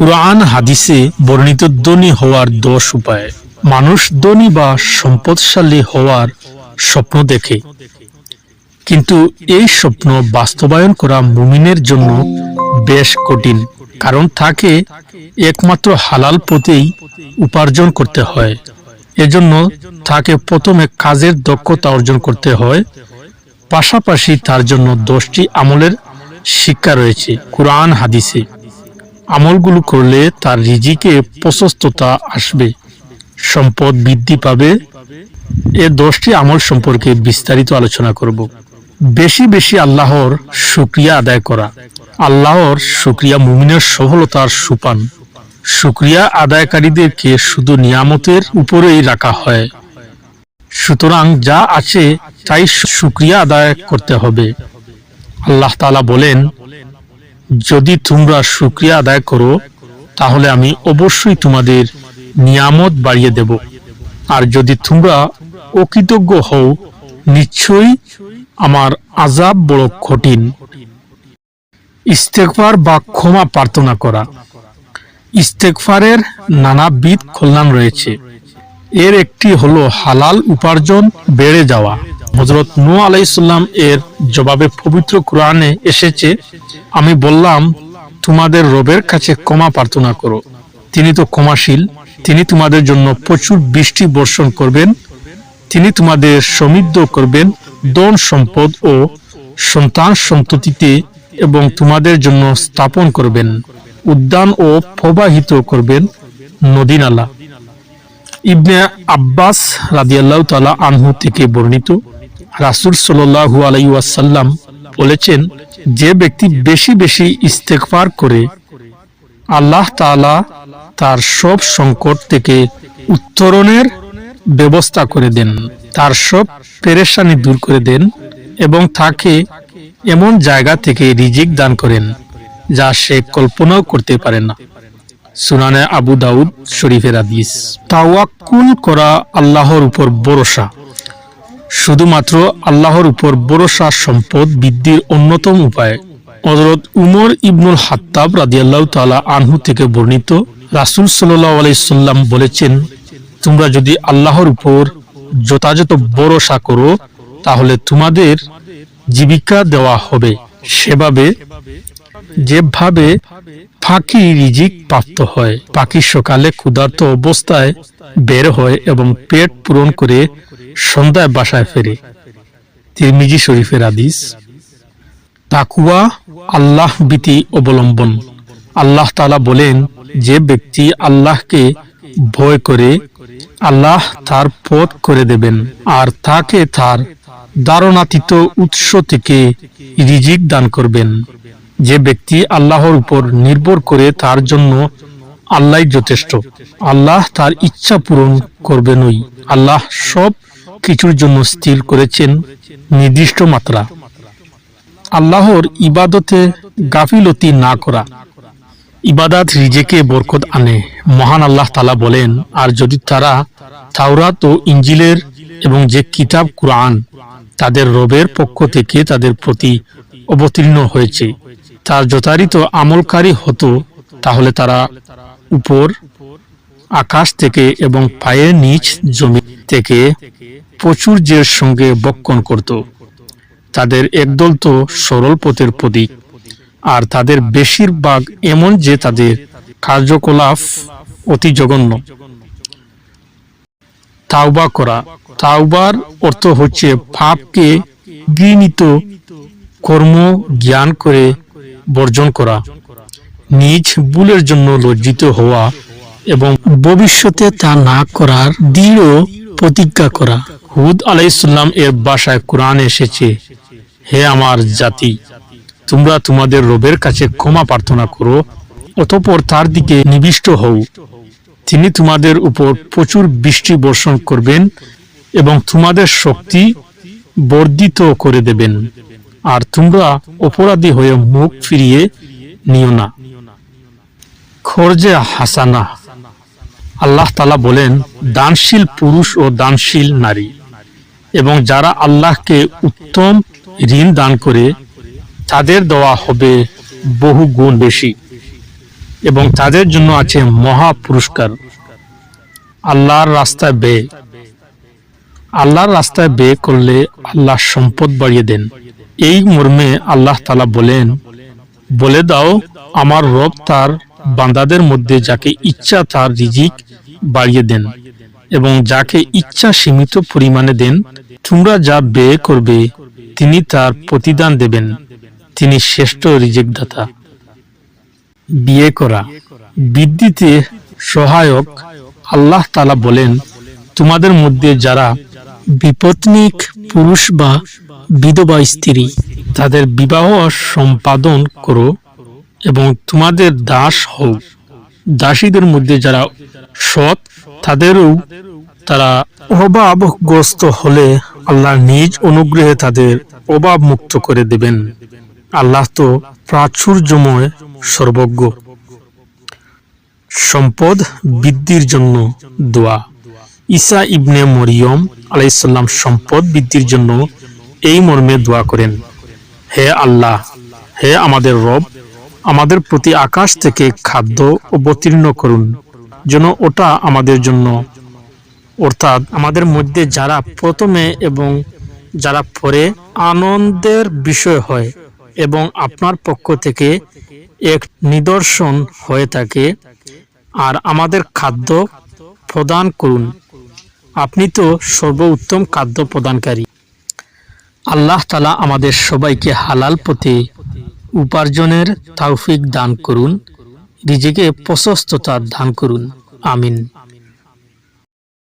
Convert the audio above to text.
কুরআন হাদিসে বর্ণিত ধনী হওয়ার দশ উপায়। মানুষ ধনী বা সম্পদশালী হওয়ার স্বপ্ন দেখে। কিন্তু এই স্বপ্ন বাস্তবায়ন করা মুমিনের জন্য বেশ কঠিন, কারণ তাকে একমাত্র হালাল পথেই উপার্জন করতে হয়। এজন্য তাকে প্রথমে কাজের দক্ষতা অর্জন করতে হয়। পাশাপাশি তার জন্য দশটি আমলের শিক্ষা রয়েছে কোরআন হাদিসে। আমলগুলো করলে তার রিজিকে প্রশস্ততা আসবে, সম্পদ বৃদ্ধি পাবে। এ দশটি আমল সম্পর্কে বিস্তারিত আলোচনা করব। বেশি বেশি আল্লাহর শুক্রিয়া আদায় করা। আল্লাহর শুক্রিয়া মুমিনের সফলতার সুপান। শুক্রিয়া আদায়কারীদেরকে শুধু নিয়ামতের উপরেই রাখা হয়। সুতরাং যা আছে তাই শুক্রিয়া আদায় করতে হবে। আল্লাহ তালা বলেন যদি তোমরা শুক্রিয়া আদায় করো, তাহলে আমি অবশ্যই তোমাদের নিয়ামত বাড়িয়ে দেব। আর যদি তোমরা অকৃতজ্ঞ হও, নিশ্চয়ই আমার আজাব বড় কঠিন। ইস্তেকফার বা ক্ষমা প্রার্থনা করা। ইস্তেকফারের নানাবিধ কল্যাণ রয়েছে। এর একটি হলো হালাল উপার্জন, বেড়ে যাওয়া। হজরত নু আলাইসাল্লাম এর জবাবে পবিত্র কোরআনে এসেছে, আমি বললাম, তোমাদের রবের কাছে ক্ষমা প্রার্থনা করো। তিনি তো ক্ষমাশীল, তিনি তোমাদের জন্য প্রচুর বৃষ্টি বর্ষণ করবেন, তিনি তোমাদের সমৃদ্ধ করবেন ধন সম্পদ ও সন্তান সন্ততিতে এবং তোমাদের জন্য স্থাপন করবেন, উদ্যান ও প্রবাহিত করবেন নদী নালা ইবনে আব্বাস রাদিয়াল্লাহু তাআলা আনহু থেকে বর্ণিত রাসূল আলাইহি ওয়াসাল্লাম বলেছেন, যে ব্যক্তি বেশি বেশি ইস্তেগফার করে, আল্লাহ তাআলা তার সব সংকট থেকে উত্তরণের ব্যবস্থা করে দেন, তার সব পেরেশানি দূর করে দেন এবং তাকে এমন জায়গা থেকে রিজিক দান করেন যা সে কল্পনাও করতে পারে না। সুনানে আবু দাউদ শরীফের হাদিস। তাওয়াক্কুল করা আল্লাহর উপর ভরসা। শুধুমাত্র আল্লাহর উপর ভরসা, সম্পদ বৃদ্ধির অন্যতম উপায়। হযরত উমর ইবনুল হাত্তাব রাদিয়াল্লাহু তাআলা আনহু থেকে বর্ণিত রাসূল সাল্লাল্লাহু আলাইসাল্লাম বলেছেন, তোমরা যদি আল্লাহর উপর যথাযথ ভরসা করো, তাহলে তোমাদের জীবিকা দেওয়া হবে। সেভাবে যেভাবে ফাঁকি রিজিক প্রাপ্ত হয়, পাখি সকালে ক্ষুধার্ত অবস্থায় বের হয় এবং পেট পূরণ করে সন্ধ্যায় বাসায় ফেরে। তিরমিজি শরীফের আদিস তাকুয়া আল্লাহ ভীতি অবলম্বন। আল্লাহ তালা বলেন, যে ব্যক্তি আল্লাহকে ভয় করে, আল্লাহ তার পথ করে দেবেন, আর তাকে তার দারণাতীত উৎস থেকে রিজিক দান করবেন। যে ব্যক্তি আল্লাহর উপর নির্ভর করে, তার জন্য আল্লাহ যথেষ্ট। আল্লাহ তার ইচ্ছা পূরণ করবেনই আল্লাহ সব কিছুর জন্য স্থির করেছেন নির্দিষ্ট মাত্রা। আল্লাহর ইবাদতে গাফিলতি না করা। ইবাদাত রিজেকে বরকত আনে। মহান আল্লাহ তালা বলেন, আর যদি তারা তাওরাত ও ইঞ্জিলের এবং যে কিতাব কুরআন তাদের রবের পক্ষ থেকে তাদের প্রতি অবতীর্ণ হয়েছে, তার যথারিত আমলকারী হতো, তাহলে তারা উপর, আকাশ থেকে এবং পায়ের নিচ জমি থেকে প্রচুর্যের সঙ্গে বক্ষণ করত। তাদের একদল তো সরল পথের প্রতীক আর তাদের বেশিরভাগ এমন যে তাদের কার্যকলাপ অতি জঘন্য। তাওবা করা। তাওবার অর্থ হচ্ছে পাপকে গৃহীত কর্ম জ্ঞান করে বর্জন করা, নিজ ভুলের জন্য লজ্জিত হওয়া এবং ভবিষ্যতে তা না করার দৃঢ় প্রতিজ্ঞা করা। হুদ আলাইসাল্লাম এর বাসায় কোরআন এসেছে। হে আমার জাতি, তোমরা তোমাদের রবের কাছে ক্ষমা প্রার্থনা করো, অতপর তার দিকে নিবিষ্ট হও। তিনি তোমাদের উপর প্রচুর বৃষ্টি বর্ষণ করবেন এবং তোমাদের শক্তি বর্ধিত করে দেবেন। আর তোমরা অপরাধী হয়ে মুখ ফিরিয়ে নিও না। খরজে হাসানা, আল্লাহ তালা বলেন, দানশীল পুরুষ ও দানশীল নারী। এবং যারা আল্লাহকে উত্তম ঋণ দান করে, তাদের দেওয়া হবে বহু গুণ বেশি এবং তাদের জন্য আছে মহা পুরস্কার। আল্লাহর রাস্তায় ব্যয়। আল্লাহর রাস্তায় ব্যয় করলে আল্লাহ সম্পদ বাড়িয়ে দেন। এই মর্মে আল্লাহ তালা বলেন, বলে দাও, আমার রব তার বান্দাদের মধ্যে যাকে ইচ্ছা তার রিজিক বাড়িয়ে দেন। এবং যাকে ইচ্ছা সীমিত পরিমাণে দেন, তোমরা যা ব্যয় করবে, তিনি তার প্রতিদান দেবেন। তিনি শ্রেষ্ঠ রিজিক দাতা বিয়ে করা। বৃদ্ধিতে সহায়ক আল্লাহ তালা বলেন, তোমাদের মধ্যে যারা বিপত্নিক পুরুষ বা বিধবা স্ত্রী, তাদের বিবাহ সম্পাদন করো এবং তোমাদের দাস হোক দাসীদের মধ্যে যারা সৎ তাদেরও তারা অভাবগ্রস্ত হলে আল্লাহ নিজ অনুগ্রহে তাদের অভাব মুক্ত করে দেবেন। আল্লাহ তো প্রাচুর্যময় সর্বজ্ঞ। সম্পদ বৃদ্ধির জন্য দোয়া। ঈসা ইবনে মরিয়ম আলাইসাল্লাম সম্পদ বৃদ্ধির জন্য এই মর্মে দোয়া করেন, হে আল্লাহ, হে আমাদের রব, আমাদের প্রতি আকাশ থেকে খাদ্য অবতীর্ণ করুন। যেন ওটা আমাদের জন্য। অর্থাৎ আমাদের মধ্যে যারা প্রথমে এবং যারা পরে আনন্দের বিষয় হয় এবং আপনার পক্ষ থেকে এক নিদর্শন হয়ে থাকে আর আমাদের খাদ্য প্রদান করুন। আপনি তো সর্বোত্তম খাদ্য প্রদানকারী। আল্লাহ তালা আমাদের সবাইকে হালাল পথে উপার্জনের তৌফিক দান করুন। নিজেকে প্রশস্ততা দান করুন। আমিন।